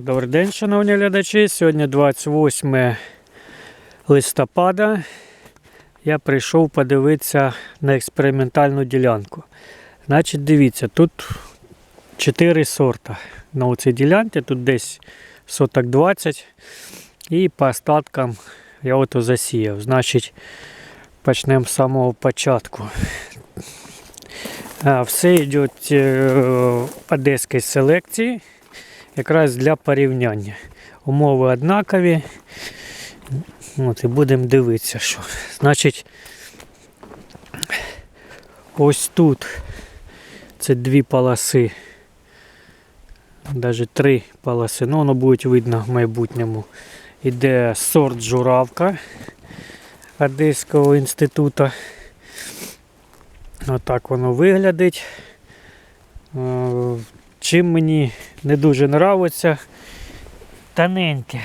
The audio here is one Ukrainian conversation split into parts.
Добрий день, шановні глядачі. Сьогодні 28 листопада. Я прийшов подивитися на експериментальну ділянку. Значить, дивіться, тут 4 сорта на цій ділянці, тут десь соток 20. І по остаткам я ото засіяв. Значить, почнемо з самого початку. Все йде е, одеської селекції якраз для порівняння. Умови однакові. От, і будемо дивитися, що. Значить, ось тут це дві полоси. Навіть три полоси. Ну, воно буде видно в майбутньому. Іде сорт журавка Одеського інституту. Отак воно виглядить. Чим мені не дуже подобається, тоненьке.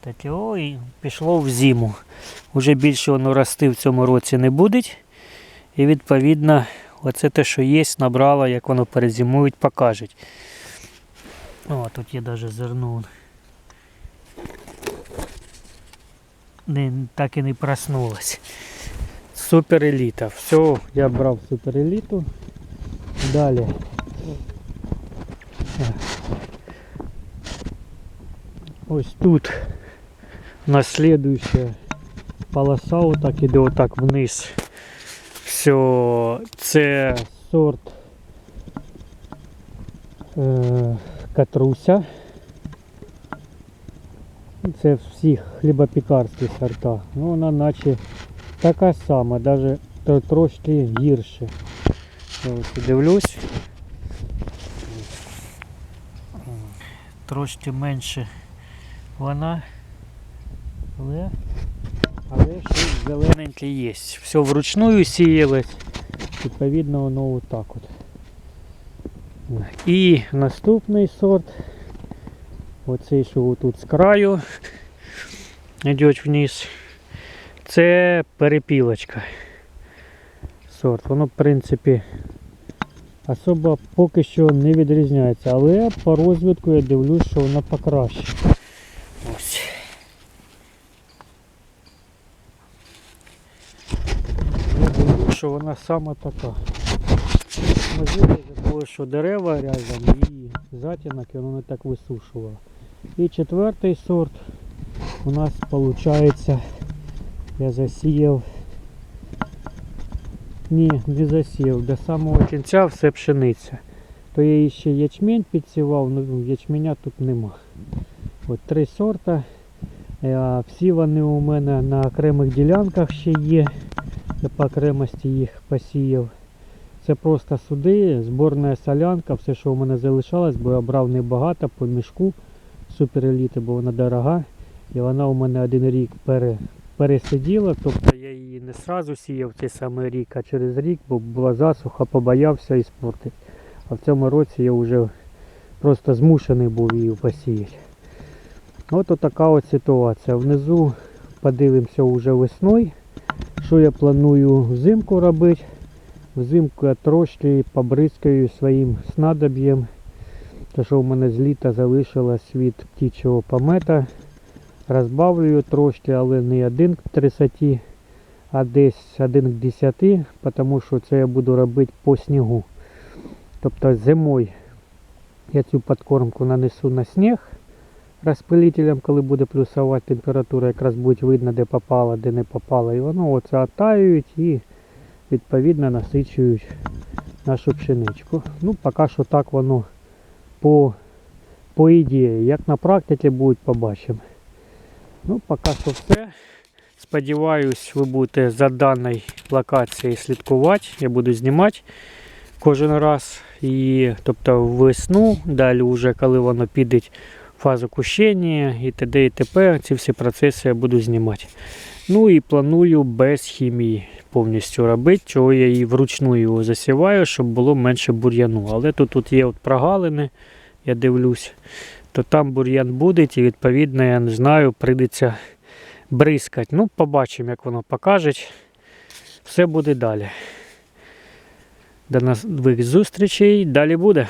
Таке, ой, пішло в зиму. Уже більше воно рости в цьому році не буде. І відповідно, оце те, що є, набрало, як воно перезимують, покажуть. О, тут є навіть зерно. Не, так і не проснулось. Супер еліта. Все, я брав супер еліту. Далі. Ось тут у нас следующая полоса отак іде отак вниз. Все, це сорт е, катруся. Це всіх хлібопікарські сорта. Ну вона наче така сама, навіть трошки гірше. Я ось дивлюсь. Трошки менше вона. Але, але щось зелененьке є. Все вручную сіялось. Відповідно, воно отак от. І наступний сорт. Оцей, що тут з краю йде вниз. Це перепілочка. Сорт. Воно, в принципі, особо поки що не відрізняється, але по розвитку я дивлюсь, що вона покраще. Ось. Я дивлюсь, що вона саме така. Можливо, того, що дерева рядом і затінок, і воно не так висушувало. І четвертий сорт у нас виходить, я засіяв. Ні, не засіяв. До самого кінця все пшениця. То я її ще ячмень підсівав, ну ячменя тут нема. От три сорта. Е, Всі вони у мене на окремих ділянках ще є. Я по окремості їх посіяв. Це просто суди, зборна солянка, все, що у мене залишалось, бо я брав небагато по мішку супереліти, бо вона дорога. І вона у мене один рік пере, пересиділа, тобто не сразу сіяв цей самий рік, а через рік, бо була засуха, побоявся і спортити. А в цьому році я вже просто змушений був її посіяти. От така от ситуація. Внизу подивимося вже весною, що я планую взимку робити. Взимку я трошки побризкаю своїм снадоб'єм. Те, що в мене з літа залишилось від птічого помета. Розбавлюю трошки, але не один к 30, а десь один к 10, тому що це я буду робити по снігу. Тобто зимою я цю подкормку нанесу на сніг розпилителем, коли буде плюсова температура, якраз буде видно, де попало, де не попало. І воно оце оттаюють і відповідно насичують нашу пшеничку. Ну, поки що так воно по, по ідеї. Як на практиці буде, побачимо. Ну, поки що все. Сподіваюсь, ви будете за даною локацією слідкувати. Я буду знімати кожен раз. І, тобто весну, далі вже коли воно піде фазу кущення і т.д. і т.п. Ці всі процеси я буду знімати. Ну і планую без хімії повністю робити, чого я її вручну його засіваю, щоб було менше бур'яну. Але тут, тут є от прогалини, я дивлюсь, то там бур'ян буде і відповідно, я не знаю, прийдеться бризкати. Ну, побачимо, як воно покаже. Все буде далі. До нових зустрічей, далі буде.